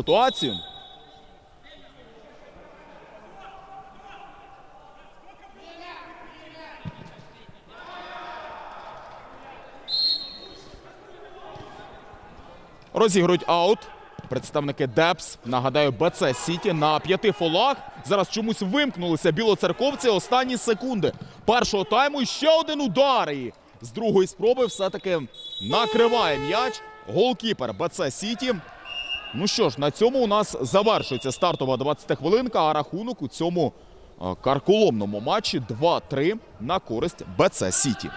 ситуацію. Розігрують аут. Представники Депс. Нагадаю, БЦ Сіті на п'яти фолах. Зараз чомусь вимкнулися білоцерковці останні секунди. Першого тайму і ще один удар. І з другої спроби все-таки накриває м'яч. Голкіпер БЦ Сіті. Ну що ж, на цьому у нас завершується стартова 20 хвилинка, а рахунок у цьому е, карколомному матчі 2-3 на користь БЦ Сіті.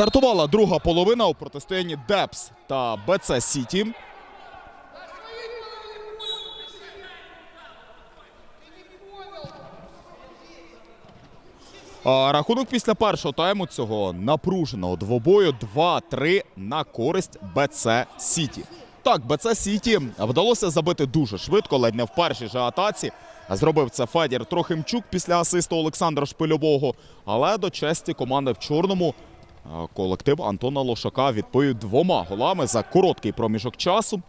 Стартувала друга половина у протистоянні Депс та БЦ Сіті. Рахунок після першого тайму цього напруженого двобою 2-3 на користь БЦ Сіті. Так, БЦ Сіті вдалося забити дуже швидко, ледь не в першій же атаці. Зробив це Федір Трохимчук після асисту Олександра Шпильового. Але до честі команди в чорному колектив Антона Лошака відповів двома голами за короткий проміжок часу.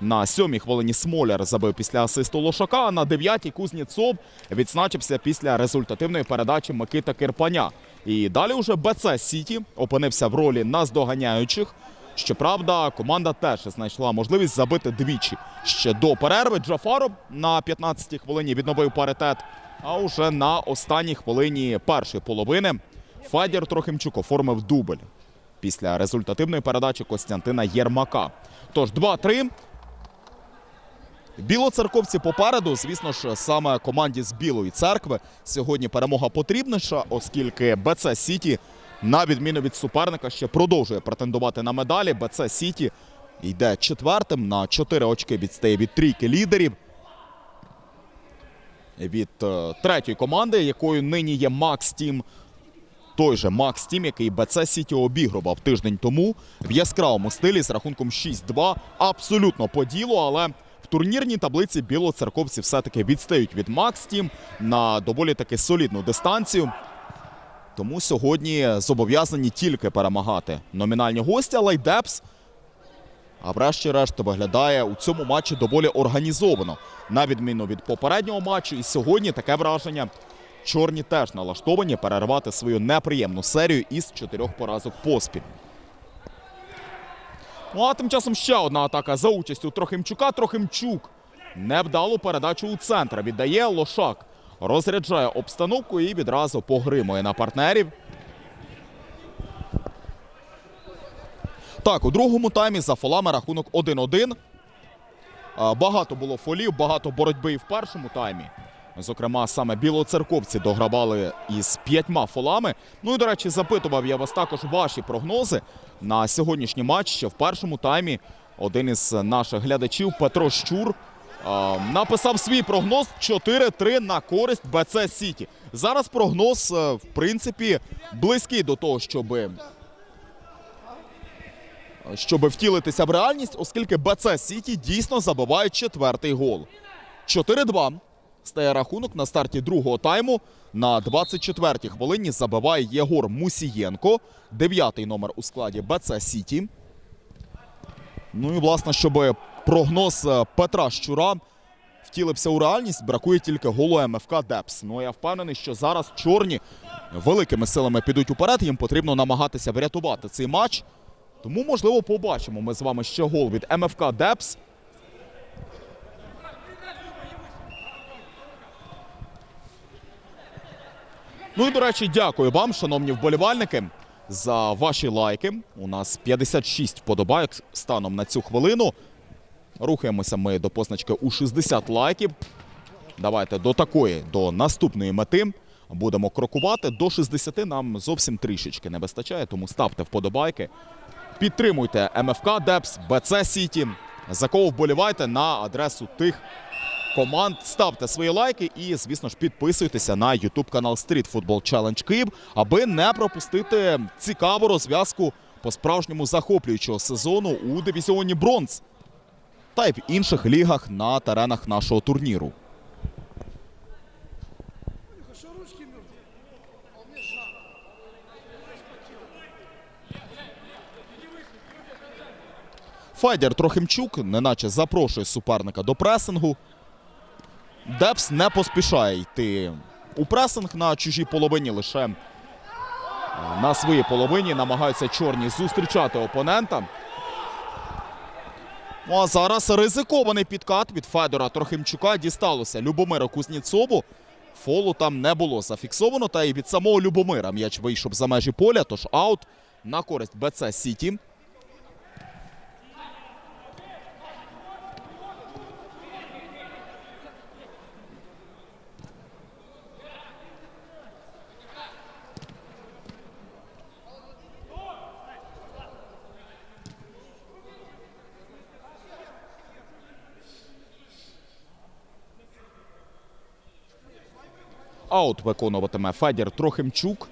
На сьомій хвилині Смоляр забив після асисту Лошака, а на дев'ятій Кузнєцов відзначився після результативної передачі Микита Кирпаня. І далі уже БЦ Сіті опинився в ролі наздоганяючих. Щоправда, команда теж знайшла можливість забити двічі. Ще до перерви Джафаров на 15-й хвилині відновив паритет. А уже на останній хвилині першої половини Федір Трохимчук оформив дубль після результативної передачі Костянтина Єрмака. Тож 2-3. Білоцерковці попереду, звісно ж, саме команді з Білої церкви сьогодні перемога потрібніша, оскільки БЦ Сіті, на відміну від суперника, ще продовжує претендувати на медалі. БЦ Сіті йде четвертим на 4 очки відстає від трійки лідерів. Від е, третьої команди, якою нині є Макс Тім. Той же Макс Тім, який БЦ Сіті обігрував тиждень тому в яскравому стилі з рахунком 6-2. Абсолютно по ділу, але в турнірній таблиці білоцерковці все-таки відстають від Макс Тім на доволі таки солідну дистанцію. Тому сьогодні зобов'язані тільки перемагати номінальні гості, але й Депс. А врешті-решт виглядає у цьому матчі доволі організовано. На відміну від попереднього матчу. І сьогодні таке враження. Чорні теж налаштовані перервати свою неприємну серію із чотирьох поразок поспіль. Ну а тим часом ще одна атака за участю Трохимчука. Трохимчук невдалу передачу у центр. Віддає Лошак. Розряджає обстановку і відразу погримує на партнерів. Так, у другому таймі за фолами рахунок 1-1. Багато було фолів, багато боротьби і в першому таймі. Зокрема, саме білоцерковці догравали із п'ятьма фолами. Ну і, до речі, запитував я вас також ваші прогнози на сьогоднішній матч. Ще в першому таймі один із наших глядачів Петро Щур написав свій прогноз 4-3 на користь БЦ Сіті. Зараз прогноз, е, в принципі, близький до того, щоби щоб втілитися в реальність, оскільки БЦ Сіті дійсно забиває четвертий гол. 4-2 стає рахунок на старті другого тайму. На 24-й хвилині забиває Єгор Мусієнко, дев'ятий номер у складі БЦ Сіті. Ну і власне, щоб прогноз е, Петра Щура втілився у реальність, бракує тільки голу МФК Депс. Ну я впевнений, що зараз чорні великими силами підуть уперед. Їм потрібно намагатися врятувати цей матч. Тому, можливо, побачимо ми з вами ще гол від МФК Депс. Ну і, до речі, дякую вам, шановні вболівальники, за ваші лайки. У нас 56 вподобайок станом на цю хвилину. Рухаємося ми до позначки у 60 лайків. Давайте до такої, до наступної мети будемо крокувати. До 60 нам зовсім трішечки не вистачає, тому ставте вподобайки. Підтримуйте МФК Депс, БЦ Сіті. За кого вболівайте на адресу тих команд. Ставте свої лайки і, звісно ж, підписуйтеся на YouTube канал Street Football Challenge Київ, аби не пропустити цікаву розв'язку по справжньому захоплюючого сезону у дивізіоні Бронз та й в інших лігах на теренах нашого турніру. Федір Трохимчук неначе запрошує суперника до пресингу. Депс не поспішає йти у пресинг на чужій половині лише е, на своїй половині намагаються чорні зустрічати опонента. Ну а зараз ризикований підкат від Федора Трохимчука дісталося Любомира Кузніцову. Фолу там не було зафіксовано, та й від самого Любомира м'яч вийшов за межі поля, тож аут на користь БЦ Сіті. Аут виконуватиме Федір Трохимчук.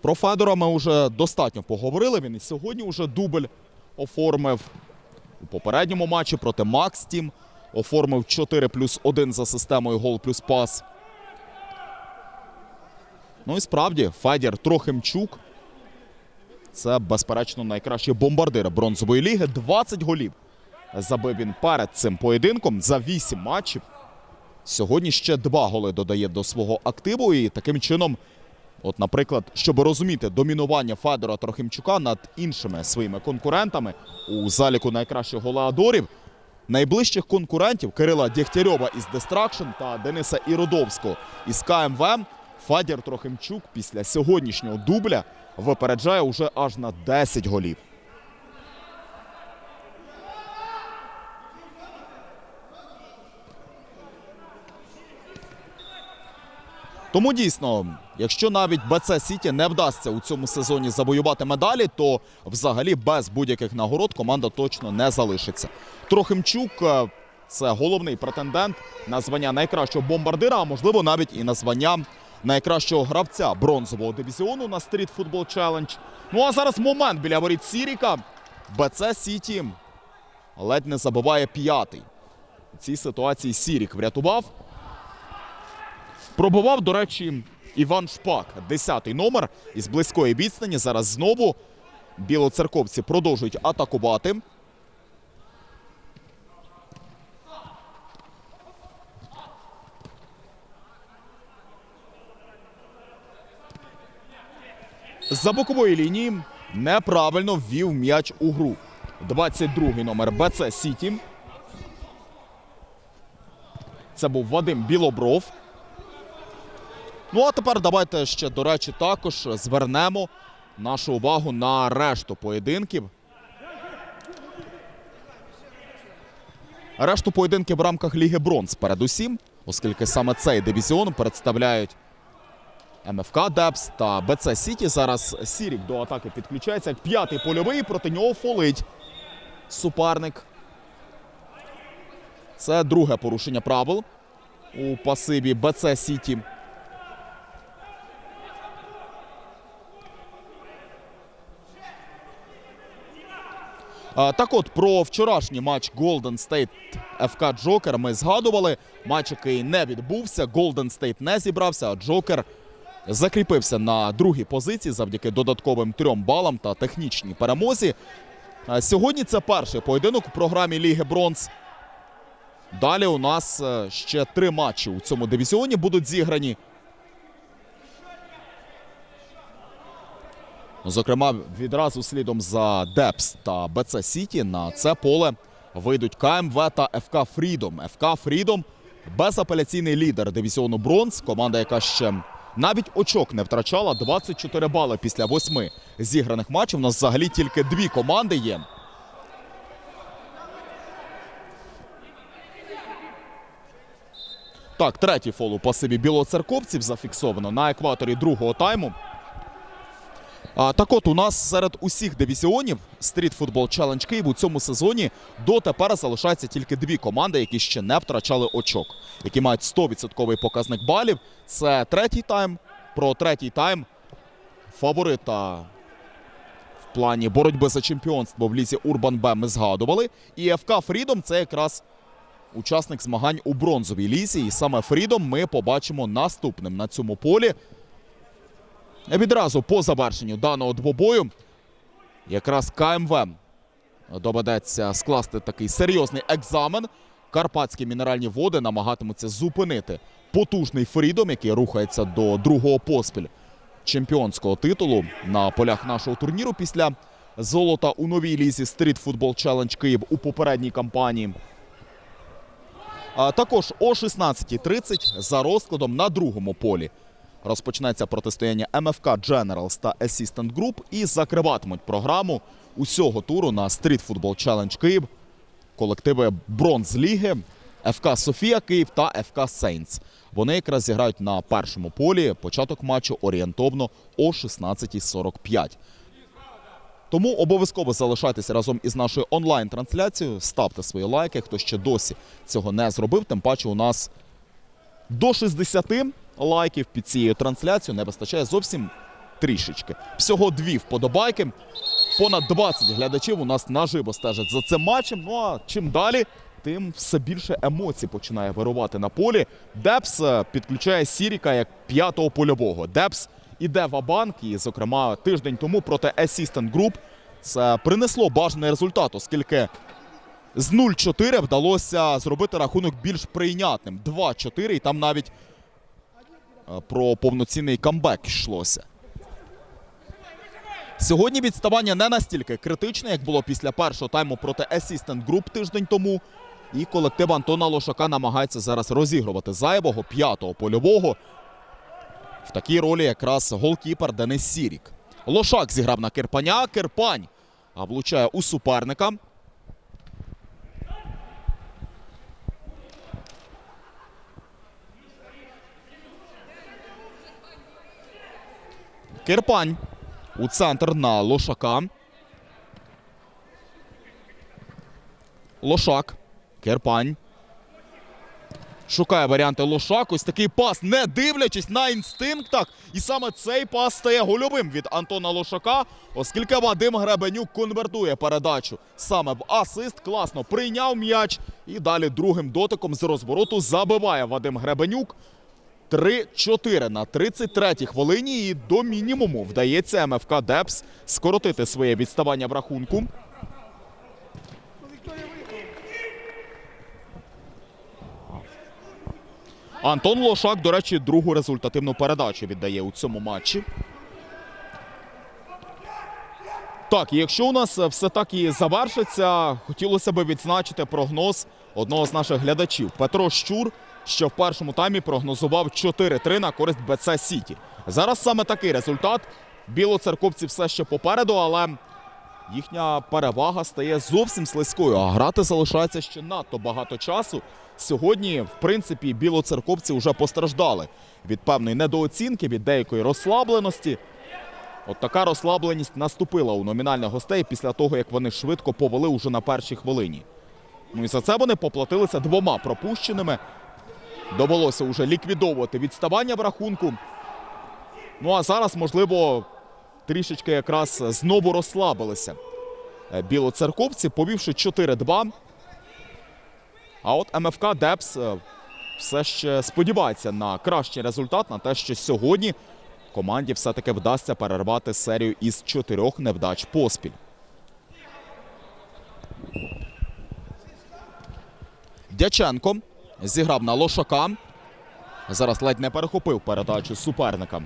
Про Федора ми вже достатньо поговорили. Він і сьогодні вже дубль оформив. У попередньому матчі проти Макс Тім оформив 4 плюс 1 за системою гол плюс пас. Ну і справді, Федір Трохимчук. Це, безперечно, найкращий бомбардир бронзової ліги. 20 голів забив він перед цим поєдинком за 8 матчів. Сьогодні ще два голи додає до свого активу. І таким чином, от, наприклад, щоб розуміти домінування Федора Трохимчука над іншими своїми конкурентами у заліку найкращих голеадорів, найближчих конкурентів Кирила Дєгтярьова із Дестракшн та Дениса Іродовського із КМВ, Федір Трохимчук після сьогоднішнього дубля випереджає уже аж на 10 голів. Тому дійсно, якщо навіть БЦ Сіті не вдасться у цьому сезоні завоювати медалі, то взагалі без будь-яких нагород команда точно не залишиться. Трохимчук е, це головний претендент на звання найкращого бомбардира, а можливо навіть і на звання найкращого гравця бронзового дивізіону на Street Football Challenge. Ну а зараз момент біля воріт Сіріка. БЦ Сіті ледь не забиває п'ятий. У цій ситуації Сірік врятував. Пробував, до речі, Іван Шпак, 10-й номер із близької відстані. Зараз знову білоцерковці продовжують атакувати. За бокової лінії неправильно ввів м'яч у гру. 22-й номер БЦ Сіті. Це був Вадим Білобров. Ну а тепер давайте ще, до речі, також звернемо нашу увагу на решту поєдинків. Решту поєдинків в рамках Ліги Бронз передусім, оскільки саме цей дивізіон представляють МФК Депс та БЦ Сіті. Зараз Сірік до атаки підключається як п'ятий польовий, проти нього фолить суперник. Це друге порушення правил у пасиві БЦ Сіті. Так от про вчорашній матч Golden State FK Джокер ми згадували. Матч, який не відбувся. Golden State не зібрався, а Джокер закріпився на другій позиції завдяки додатковим трьом балам та технічній перемозі. Сьогодні це перший поєдинок у програмі Ліги Бронз. Далі у нас е, ще три матчі у цьому дивізіоні будуть зіграні. Зокрема, відразу слідом за Депс та БЦ Сіті на це поле вийдуть КМВ та ФК Фрідом. ФК Фрідом безапеляційний лідер дивізіону Бронз. Команда, яка ще навіть очок не втрачала. 24 бали після восьми зіграних матчів. У нас взагалі тільки дві команди є. Так, третій фол у пасиві білоцерковців зафіксовано на екваторі другого тайму. А, так от у нас серед усіх дивізіонів Street Football Challenge Київ у цьому сезоні дотепер залишається тільки дві команди, які ще не втрачали очок, які мають 100% показник балів. Це третій тайм. Про третій тайм фаворита в плані боротьби за чемпіонство в лізі Урбан Б ми згадували. І ФК Фрідом це якраз учасник змагань у бронзовій лізі. І саме Фрідом ми побачимо наступним на цьому полі. Відразу по завершенню даного двобою якраз КМВ доведеться скласти такий серйозний екзамен. Карпатські мінеральні води намагатимуться зупинити потужний Фрідом, який рухається до другого поспіль чемпіонського титулу на полях нашого турніру після золота у новій лізі Street Football Challenge Київ у попередній кампанії. Також о 16.30 за розкладом на другому полі розпочнеться протистояння МФК Generals та Assistant Group і закриватимуть програму усього туру на Street Football Challenge Київ колективи Бронз-ліги, ФК Софія Київ та ФК Сейнс. Вони якраз зіграють на першому полі. Початок матчу орієнтовно о 16.45. Тому обов'язково залишайтеся разом із нашою онлайн-трансляцією. Ставте свої лайки, хто ще досі цього не зробив. Тим паче у нас до 60 лайків під цією трансляцією не вистачає зовсім трішечки. Всього дві вподобайки. Понад 20 глядачів у нас наживо стежать за цим матчем. Ну а чим далі, тим все більше емоцій починає вирувати на полі. Депс е, підключає Сіріка як п'ятого польового. Депс іде в Абанк, і, зокрема, тиждень тому проти Assistant Group це принесло бажаний результат, оскільки з 0-4 вдалося зробити рахунок більш прийнятним. 2-4, і там навіть про повноцінний камбек йшлося. Сьогодні відставання не настільки критичне, як було після першого тайму проти Assistant Group тиждень тому. І колектив Антона Лошака намагається зараз розігрувати зайвого п'ятого польового. В такій ролі якраз голкіпер Денис Сірік. Лошак зіграв на Кирпаня. Кирпань влучає у суперника. Кирпань у центр на Лошака. Лошак. Кирпань. Шукає варіанти Лошак. Ось такий пас, не дивлячись на інстинктах. І саме цей пас стає гольовим від Антона Лошака, оскільки Вадим Гребенюк конвертує передачу саме в асист. Класно прийняв м'яч. І далі другим дотиком з розвороту забиває Вадим Гребенюк. 3-4 на 33-й хвилині. І до мінімуму вдається МФК Депс скоротити своє відставання в рахунку. Антон Лошак, до речі, другу результативну передачу віддає у цьому матчі. Так, і якщо у нас все так і завершиться, хотілося б відзначити прогноз одного з наших глядачів Петро Щур, що в першому таймі прогнозував 4-3 на користь БЦ Сіті. Зараз саме такий результат. Білоцерковці все ще попереду, але їхня перевага стає зовсім слизькою, а грати залишається ще надто багато часу. Сьогодні, в принципі, білоцерковці вже постраждали від певної недооцінки, від деякої розслабленості. От така розслабленість наступила у номінальних гостей після того, як вони швидко повели уже на першій хвилині. Ну і за це вони поплатилися двома пропущеними. Довелося вже ліквідовувати відставання в рахунку. Ну а зараз, можливо, трішечки якраз знову розслабилися е, білоцерковці, повівши 4-2. А от МФК Депс е, все ще сподівається на кращий результат, на те, що сьогодні команді все-таки вдасться перервати серію із чотирьох невдач поспіль. Дяченко зіграв на Лошака. Зараз ледь не перехопив передачу суперника.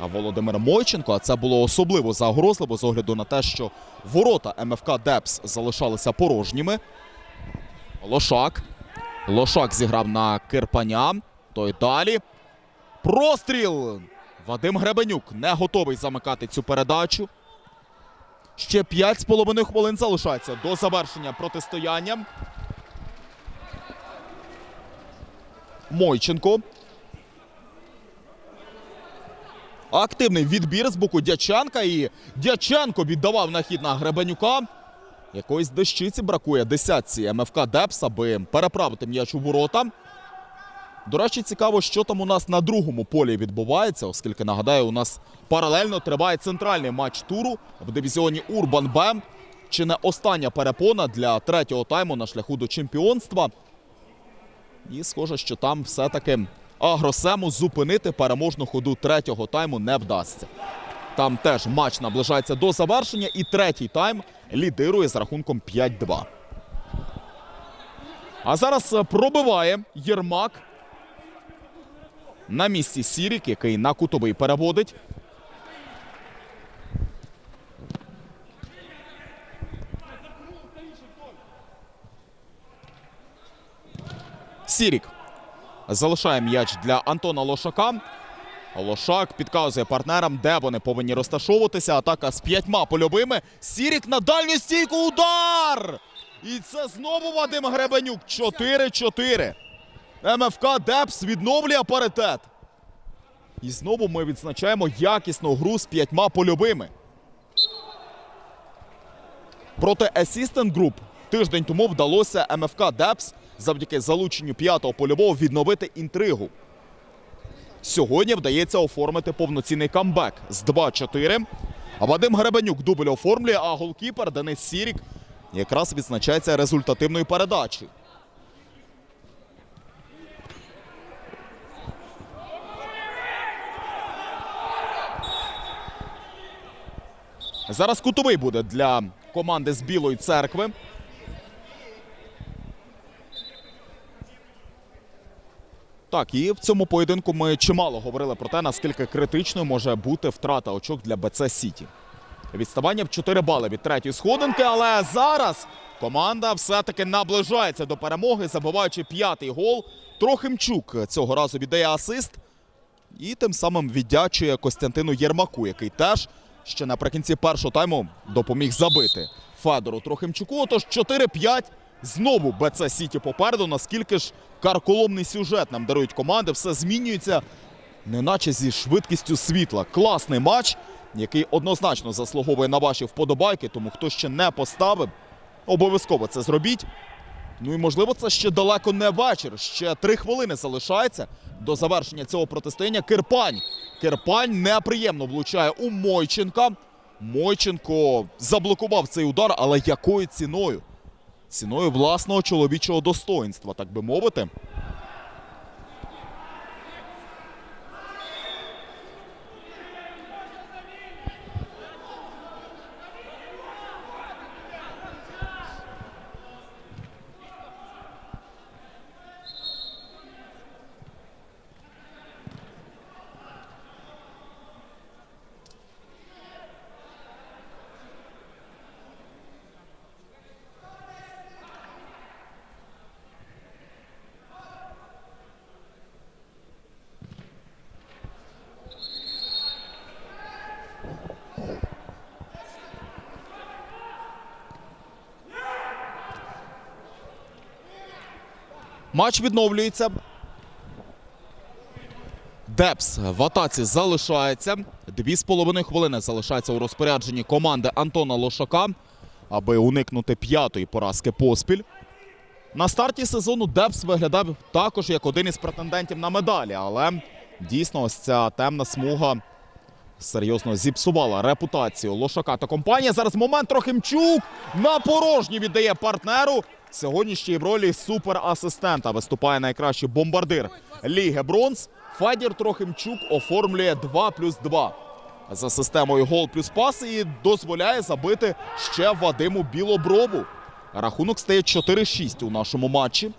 А Володимир Мойченко, а це було особливо загрозливо з огляду на те, що ворота МФК Депс залишалися порожніми. Лошак. Лошак зіграв на Кирпаня. Той далі. Простріл! Вадим Гребенюк не готовий замикати цю передачу. Ще 5,5 хвилин залишається до завершення протистояння. Мойченко. Активний відбір з боку Дяченка. І Дяченко віддавав на хід на Гребенюка. Якоїсь дещиці бракує десятці МФК Депс, аби переправити м'яч у ворота. До речі, цікаво, що там у нас на другому полі відбувається, оскільки нагадаю, у нас паралельно триває центральний матч туру в дивізіоні Урбан Б. Чи не остання перепона для третього тайму на шляху до чемпіонства. І схоже, що там все-таки агросему зупинити переможну ходу третього тайму не вдасться. Там теж матч наближається до завершення, і третій тайм лідирує з рахунком 5-2. А зараз е, пробиває Єрмак. На місці Сірік, який на кутовий переводить. Сірік залишає м'яч для Антона Лошака. Лошак підказує партнерам, де вони повинні розташовуватися. Атака з п'ятьма польовими. Сірік на дальню стійку. Удар! І це знову Вадим Гребенюк. 4-4. МФК Депс відновлює паритет. І знову ми відзначаємо якісну гру з п'ятьма польовими. Проти Assistant Group тиждень тому вдалося МФК Депс завдяки залученню п'ятого польового відновити інтригу. сьогодні вдається оформити повноцінний камбек з 2-4. А Вадим Гребенюк дубль оформлює, а голкіпер Денис Сірік якраз відзначається результативною передачею. Зараз кутовий буде для команди з Білої церкви. Так, і в цьому поєдинку ми чимало говорили про те, наскільки критичною може бути втрата очок для БЦ Сіті. Відставання в 4 бали від третьої сходинки, але зараз команда все-таки наближається до перемоги, забиваючи п'ятий гол. Трохимчук цього разу віддає асист і тим самим віддячує Костянтину Єрмаку, який теж ще наприкінці першого тайму допоміг забити Федору Трохимчуку. Отож 4-5. Знову БЦ Сіті попереду. Наскільки ж карколомний сюжет нам дарують команди, все змінюється, неначе зі швидкістю світла. Класний матч, який однозначно заслуговує на ваші вподобайки. Тому хто ще не поставив, обов'язково це зробіть. Ну і можливо, це ще далеко не вечір. Ще три хвилини залишається до завершення цього протистояння. Кирпань. Кирпань неприємно влучає у Мойченка. Мойченко заблокував цей удар, але якою ціною? Ціною власного чоловічого достоїнства, так би мовити. Матч відновлюється. Депс в атаці залишається. Дві з половиною хвилини залишається у розпорядженні команди Антона Лошака, аби уникнути п'ятої поразки поспіль. На старті сезону Депс виглядав також як один із претендентів на медалі, але дійсно ось ця темна смуга серйозно зіпсувала репутацію Лошака та компанія. Зараз момент Трохимчук на порожній віддає партнеру. Сьогодні ще й в ролі суперасистента виступає найкращий бомбардир Ліги Бронз. Федір Трохимчук оформлює 2 плюс 2 за системою гол плюс пас і дозволяє забити ще Вадиму Білоброву. Рахунок стає 4-6 у нашому матчі.